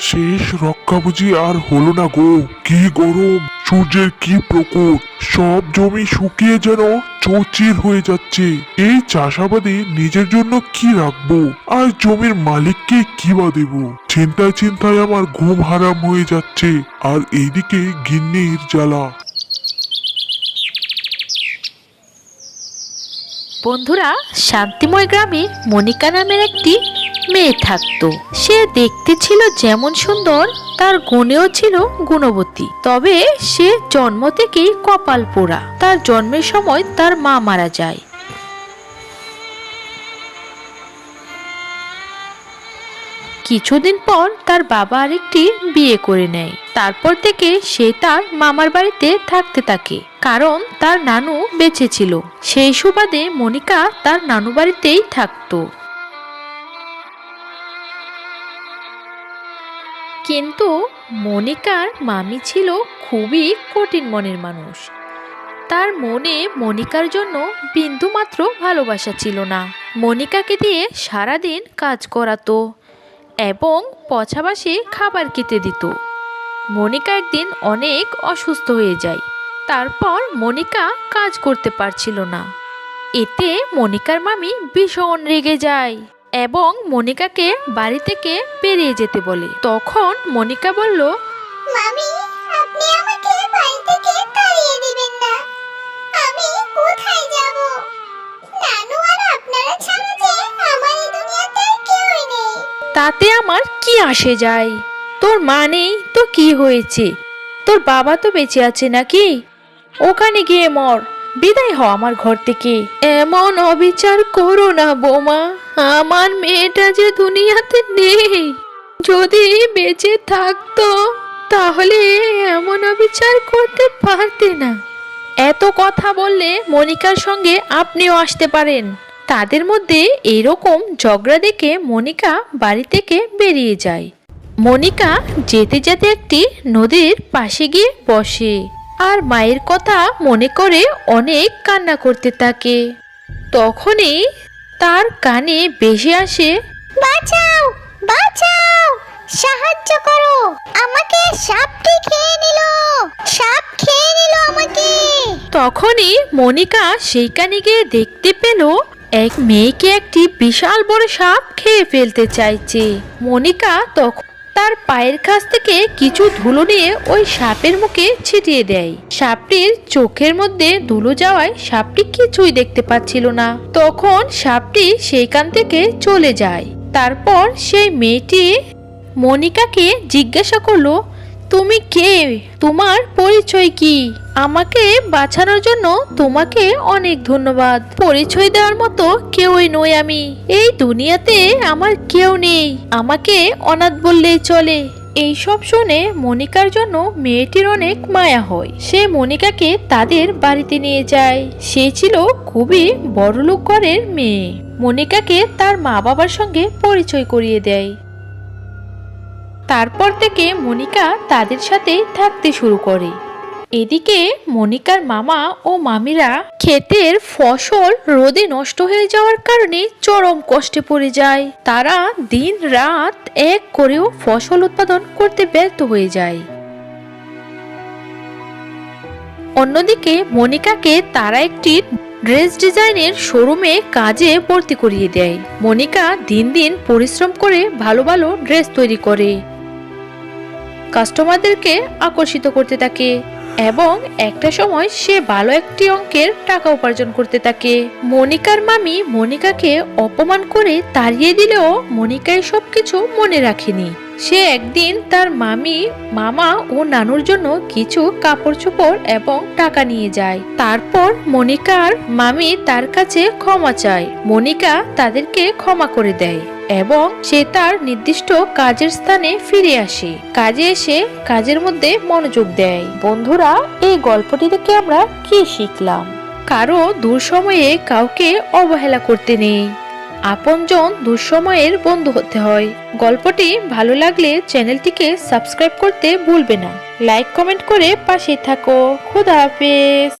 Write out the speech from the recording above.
শেষ রক্ষা বুঝি আর হলো না গো। কি গরম, সূর্যের কি প্রকোপ। সব জমি শুকিয়ে যেন চৌচির হয়ে যাচ্ছে। এই চাষাবাদে নিজের জন্য কি রাখব? আর জমির মালিককে কি বা দেব? চিন্তায় চিন্তায় আমার ঘুম হারাম হয়ে যাচ্ছে। আর এইদিকে গিন্নির জ্বালা। বন্ধুরা, শান্তিময় গ্রামে মনিকা নামের একটি মেয়ে থাকতো। সে দেখতে ছিল যেমন সুন্দর, তার গুণেও ছিল গুণবতী। তবে সে জন্ম থেকেই কপাল পোড়া। তার জন্মের সময় তার মা মারা যায়। কিছুদিন পর তার বাবা আরেকটি বিয়ে করে নেয়। তারপর থেকে সে তার মামার বাড়িতে থাকতে থাকে, কারণ তার নানু বেঁচে ছিল। সেই সুবাদে মনিকা তার নানু বাড়িতেই থাকতো। কিন্তু মনিকার মামি ছিল খুবই কঠিন মনের মানুষ। তার মনে মনিকার জন্য বিন্দুমাত্র ভালোবাসা ছিল না। মনিকাকে দিয়ে সারাদিন কাজ করাতো এবং পছাবাসে খাবার খেতে দিত। মনিকা একদিন অনেক অসুস্থ হয়ে যায়। তারপর মনিকা কাজ করতে পারছিল না। এতে মনিকার মামি ভীষণ রেগে যায়। এবং মনিকাকে বাড়ি থেকে বেরিয়ে যেতে বলে। তখন মনিকা বলল মামি আপনি আমাকে বাড়ি থেকে তাড়িয়ে দিবেন না। আমি কোথায় যাব? নানু আর আপনারা ছাড়া যে আমার এই দুনিয়াতে কেউই নেই। তাতে আমার কি আসে যায়? তোর মা নেই তো কি হয়েছে? তোর বাবা তো বেঁচে আছে নাকি? ওখানে গিয়ে মর। বিদায় হ আমার ঘর থেকে। এমন অবিচার করো না বোমা। আমার মেয়েটা যে দুনিয়াতে নেই, যদি বেঁচে থাকতো, তাহলে এমন অবিচার করতে পারতে না। এত কথা বললে মনিকার সঙ্গে আপনিও আসতে পারেন। তাদের মধ্যে এরকম ঝগড়া দেখে মনিকা বাড়ি থেকে বেরিয়ে যায়। মনিকা যেতে যেতে একটি নদীর পাশে গিয়ে বসে আর মায়ের কথা মনে করে অনেক কান্না করতে থাকে। তখনই তার কানে বেশি আসে বাঁচাও বাঁচাও সাহায্য করো। আমাকে সাপটি খেয়ে নিল সাপ খেয়ে নিল আমাকে। তখনই মনিকা সেইখানে গিয়ে দেখতে পেল এক মেয়েকে একটি বিশাল বড় সাপ খেয়ে ফেলতে চাইছে। মনিকা তখন তার পায়ের কাছ থেকে কিছু ধুলো নিয়ে ওই সাপের মুখে ছিটিয়ে দেয়। সাপটির চোখের মধ্যে ধুলো যাওয়ায় সাপটি কিছুই দেখতে পাচ্ছিল না। তখন সাপটি সেইখান থেকে চলে যায়। তারপর সেই মেয়েটি মনিকাকে জিজ্ঞাসা করল তুমি কে? তোমার পরিচয় কি? আমাকে বাঁচানোর জন্য তোমাকে অনেক ধন্যবাদ। পরিচয় দেওয়ার মতো কেউই নই আমি। এই দুনিয়াতে আমার কেউ নেই। আমাকে অনাথ বললেই চলে। এই সব শুনে মনিকার জন্য মেয়েটির অনেক মায়া হয়। সে মনিকাকে তাদের বাড়িতে নিয়ে যায়। সে ছিল খুবই বড়লোক ঘরের মেয়ে। মনিকাকে তার মা বাবার সঙ্গে পরিচয় করিয়ে দেয়। তারপর থেকে মনিকা তাদের সাথে থাকতে শুরু করে। এদিকে মনিকার মামা ও মামিরা ক্ষেতের ফসল রোদে নষ্ট হয়ে যাওয়ার কারণে চরম কষ্টে পড়ে যায়। তারা দিন রাত এক করেও ফসল উৎপাদন করতে ব্যর্থ হয়ে যায়। অন্যদিকে মনিকাকে তারা একটি ড্রেস ডিজাইনের শোরুমে কাজে ভর্তি করিয়ে দেয়। মনিকা দিন দিন পরিশ্রম করে ভালো ভালো ড্রেস তৈরি করে। কাস্টমারদেরকে আকর্ষিত করতে থাকে এবং একটা সময় সে ভালো একটি অঙ্কের টাকা উপার্জন করতে থাকে। মনিকার মামি মনিকাকে অপমান করে তাড়িয়ে দিলেও মনিকা সব কিছু মনে রাখেনি। সে একদিন তার মামি, মামা ও নানুর জন্য কিছু কাপড় চোপড় এবং টাকা নিয়ে যায়। তারপর মনিকার মামি তার কাছে ক্ষমা চায়। মনিকা তাদেরকে ক্ষমা করে দেয় এবং সে তার নির্দিষ্ট কাজের স্থানে ফিরে আসে। কাজে এসে কাজের মধ্যে মনোযোগ দেয়। বন্ধুরা, এই গল্পটি থেকে আমরা কি শিখলাম? কারও দুঃসময়ে কাউকে অবহেলা করতে নেই। আপনজন দুঃসময়ের বন্ধু হতে হয়। গল্পটি ভালো লাগলে চ্যানেলটিকে সাবস্ক্রাইব করতে ভুলবে না। লাইক, কমেন্ট করে পাশে থাকো। খুদা হাফেজ।